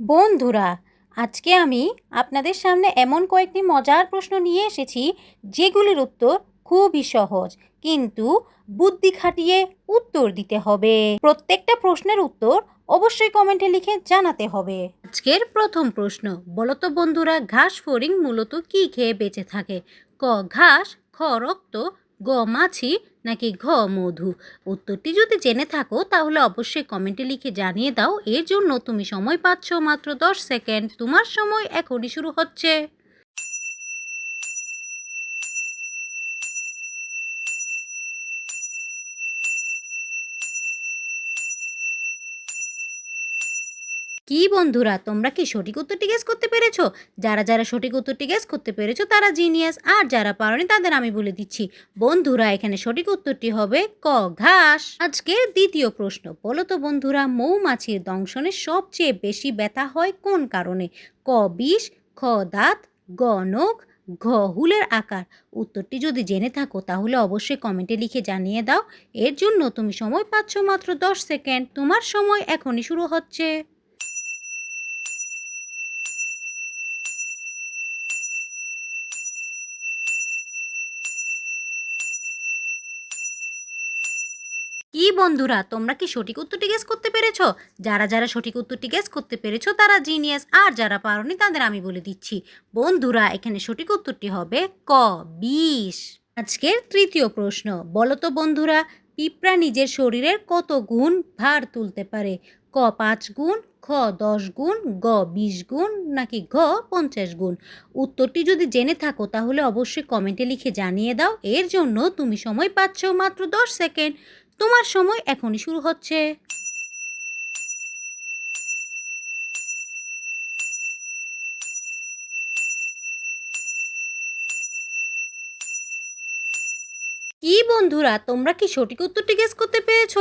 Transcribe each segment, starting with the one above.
বন্ধুরা, আজকে আমি আপনাদের সামনে এমন কয়েকটি মজার প্রশ্ন নিয়ে এসেছি, যেগুলির উত্তর খুবই সহজ, কিন্তু বুদ্ধি খাটিয়ে উত্তর দিতে হবে। প্রত্যেকটা প্রশ্নের উত্তর অবশ্যই কমেন্টে লিখে জানাতে হবে। আজকের প্রথম প্রশ্ন বলো তো বন্ধুরা, ঘাস ফড়িং মূলত কি খেয়ে বেঁচে থাকে? ক, ঘাস, খ, রক্ত গ মাছি নাকি ঘ মধু? উত্তরটি যদি জেনে থাকো, তাহলে অবশ্যই কমেন্টে লিখে জানিয়ে দাও। এর জন্য তুমি সময় পাচ্ছ মাত্র দশ সেকেন্ড তোমার সময় এখনই শুরু হচ্ছে। কি বন্ধুরা, তোমরা কি সঠিক উত্তরটি গেস করতে পেরেছ? যারা যারা সঠিক উত্তরটি গেস করতে পেরেছ, তারা জিনিয়াস আর যারা পারোনি, তাদের আমি বলে দিচ্ছি। বন্ধুরা, এখানে সঠিক উত্তরটি হবে ক, ঘাস। আজকের দ্বিতীয় প্রশ্ন, বলো তো বন্ধুরা, মৌমাছির দংশনে সবচেয়ে বেশি ব্যথা হয় কোন কারণে? ক, বিষ, খ, দাঁত, গ, নখ, ঘ, হুলের আকার। উত্তরটি যদি জেনে থাকো, তাহলে অবশ্যই কমেন্টে লিখে জানিয়ে দাও। এর জন্য তুমি সময় পাচ্ছ মাত্র দশ সেকেন্ড। তোমার সময় এখনই শুরু হচ্ছে। কি বন্ধুরা, তোমরা কি সঠিক উত্তরটি গেস করতে পেরেছ? যারা যারা সঠিক উত্তরটি গেস করতে পেরেছ, তারা জিনিয়াস আর যারা পারোনি, তাদের আমি বলে দিচ্ছি। বন্ধুরা, এখানে সঠিক উত্তরটি হবে ক বিশ আজকের তৃতীয় প্রশ্ন বলো তো বন্ধুরা, পিঁপড়া নিজের শরীরের কত গুণ ভার তুলতে পারে? ক, পাঁচ গুণ, খ, দশ গুণ, গ, বিশ গুণ, নাকি ঘ, পঞ্চাশ গুণ? উত্তরটি যদি জেনে থাকো, তাহলে অবশ্যই কমেন্টে লিখে জানিয়ে দাও। এর জন্য তুমি সময় পাচ্ছ মাত্র দশ সেকেন্ড তোমার সময় এখনই শুরু হচ্ছে। কি বন্ধুরা, তোমরা কি সঠিক উত্তরটি গেস করতে পেরেছ?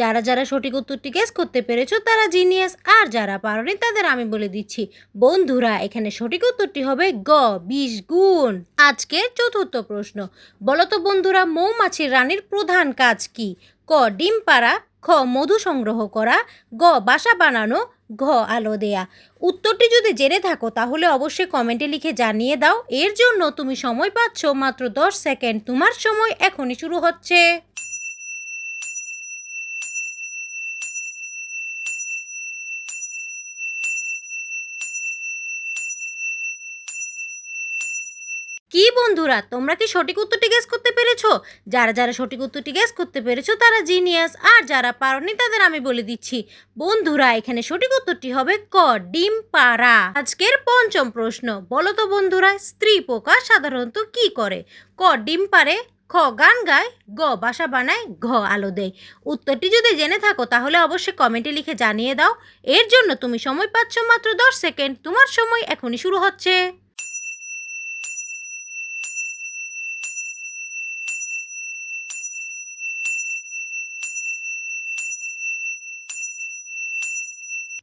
যারা যারা সঠিক উত্তরটি গেস করতে পেরেছ, তারা জিনিয়াস আর যারা পারোনি, তাদের আমি বলে দিচ্ছি, বন্ধুরা, এখানে সঠিক উত্তরটি হবে গ, বিশ গুণ। আজকের চতুর্থ প্রশ্ন বলো তো বন্ধুরা, মৌমাছির রানীর প্রধান কাজ কি? ক, ডিম পাড়া, খ, মধু সংগ্রহ করা, গ, বাসা বানানো, ঘ, আলো দেয়া। উত্তরটি যদি জেনে থাকো, তাহলে অবশ্যই কমেন্টে লিখে জানিয়ে দাও। এর জন্য তুমি সময় পাচ্ছ মাত্র দশ সেকেন্ড। তোমার সময় এখনই শুরু হচ্ছে। কি বন্ধুরা, তোমরা কি সঠিক উত্তরটি গেস করতে পেরেছ? যারা যারা সঠিক উত্তরটি গেস করতে পেরেছ, তারা জিনিয়াস আর যারা পারোনি, তাদের আমি বলে দিচ্ছি। বন্ধুরা, এখানে সঠিক উত্তরটি হবে ক, ডিম পাড়া। আজকের পঞ্চম প্রশ্ন, বলো তো বন্ধুরা, স্ত্রী পোকা সাধারণত কি করে? ক, ডিম পারে খ, গান গায়, গ, বাসা বানায়, ঘ, আলো দেয়। উত্তরটি যদি জেনে থাকো, তাহলে অবশ্যই কমেন্টে লিখে জানিয়ে দাও। এর জন্য তুমি সময় পাচ্ছ মাত্র দশ সেকেন্ড। তোমার সময় এখনই শুরু হচ্ছে।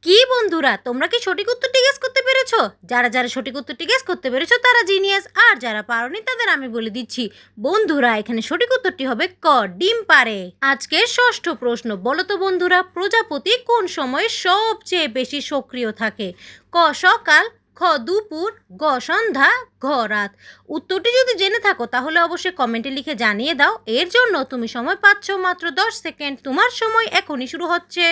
কি বন্ধুরা, তোমরা কি সঠিক উত্তরটি গেস করতে পেরেছ? যারা যারা সঠিক উত্তরটি গেস করতে পেরেছ, তারা জিনিয়াস আর যারা পারোনি, তাদের আমি বলে দিচ্ছি, বন্ধুরা, এখানে সঠিক উত্তরটি হবে ক, ডিম পারে আজকের ষষ্ঠ প্রশ্ন বলো তো বন্ধুরা, প্রজাপতি কোন সময়ে সবচেয়ে বেশি সক্রিয় থাকে? ক, সকাল, খ, দুপুর, গ, সন্ধ্যা, ঘ, রাত। উত্তরটি যদি জেনে থাকো, তাহলে অবশ্যই কমেন্টে লিখে জানিয়ে দাও। এর জন্য তুমি সময় পাচ্ছ মাত্র দশ সেকেন্ড। তোমার সময় এখনই শুরু হচ্ছে।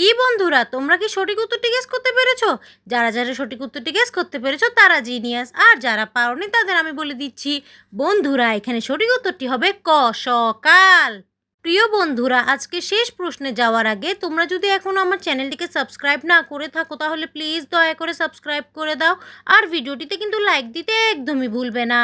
কি বন্ধুরা, তোমরা কি সঠিক উত্তরটি গেস করতে পেরেছ? যারা যারা সঠিক উত্তরটি গেস করতে পেরেছ, তারা জিনিয়াস আর যারা পারোনি তাদের আমি বলে দিচ্ছি, বন্ধুরা, এখানে সঠিক উত্তরটি হবে ক, সকাল। প্রিয় বন্ধুরা, আজকে শেষ প্রশ্নে যাওয়ার আগে তোমরা যদি এখনও আমার চ্যানেলটিকে সাবস্ক্রাইব না করে থাকো, তাহলে প্লিজ দয়া করে সাবস্ক্রাইব করে দাও, আর ভিডিওটিতে কিন্তু লাইক দিতে একদমই ভুলবে না।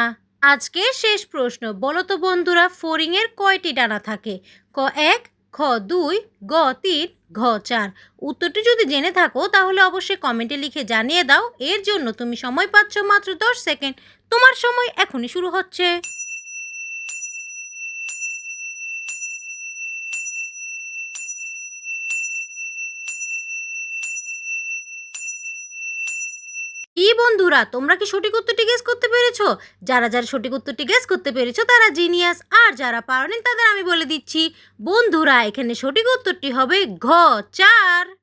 আজকে শেষ প্রশ্ন বলো তো বন্ধুরা ফোরিংয়ের কয়টি ডানা থাকে? ক এক খ দুই গ তিন, ঘ চার। উত্তরটি যদি জেনে থাকো, তাহলে অবশ্যই কমেন্টে লিখে জানিয়ে দাও। এর জন্য তুমি সময় পাচ্ছ মাত্র দশ সেকেন্ড। তোমার সময় এখনই শুরু হচ্ছে। কি বন্ধুরা, তোমরা কি সঠিক উত্তরটি গেস করতে পেরেছ? যারা যারা সঠিক উত্তরটি গেস করতে পেরেছ, তারা জিনিয়াস আর যারা পারেন, তাদের আমি বলে দিচ্ছি, বন্ধুরা, এখানে সঠিক উত্তরটি হবে ঘ, চার।